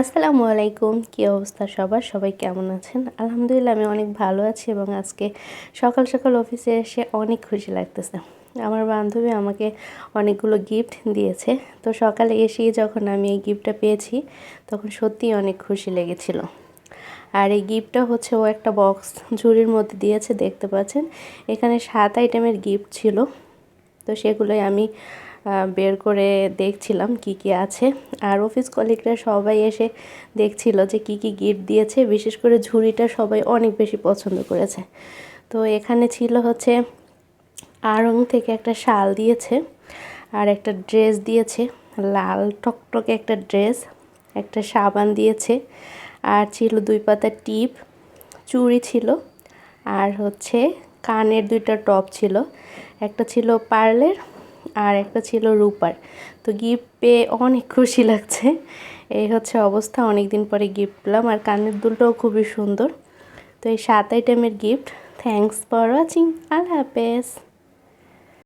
আসসালামু আলাইকুম। কী অবস্থা সবার? সবাই কেমন আছেন? আলহামদুলিল্লাহ, আমি অনেক ভালো আছি এবং আজকে সকাল সকাল অফিসে এসে অনেক খুশি লাগতেছে। আমার বান্ধবী আমাকে অনেকগুলো গিফট দিয়েছে। তো সকালে এসেই যখন আমি এই গিফটটা পেয়েছি, তখন সত্যিই অনেক খুশি লেগেছিল। আর এই গিফটটা হচ্ছে ও একটা বক্স ঝুড়ির মধ্যে দিয়েছে, দেখতে পাচ্ছেন? এখানে সাত আইটেমের গিফট ছিল। তো সেগুলোই আমি বের করে দেখছিলাম কি কি আছে। আর অফিস কলিগরা সবাই এসে দেখছিল যে কি কি গিফট দিয়েছে। বিশেষ করে ঝুড়িটা সবাই অনেক বেশি পছন্দ করেছে। তো এখানে ছিল হচ্ছে আড়ং থেকে একটা শাল দিয়েছে আর একটা ড্রেস দিয়েছে। লাল টকটকে একটা ড্রেস একটা সাবান দিয়েছে আর ছিল দুই পাতা টিপ, চুড়ি ছিল আর হচ্ছে কানের দুইটা টপ ছিল। একটা ছিল পার্লের আর একটা ছিল রূপার। তো গিফট পেয়ে অনেক খুশি লাগছে। এই হচ্ছে অবস্থা অনেক দিন পরে গিফট পেলাম। আর কানের দুলটাও খুবই সুন্দর। তো এই সাত আইটেমের গিফট থ্যাংকস ফর ওয়াচিং আল্লাহ হাফেজ।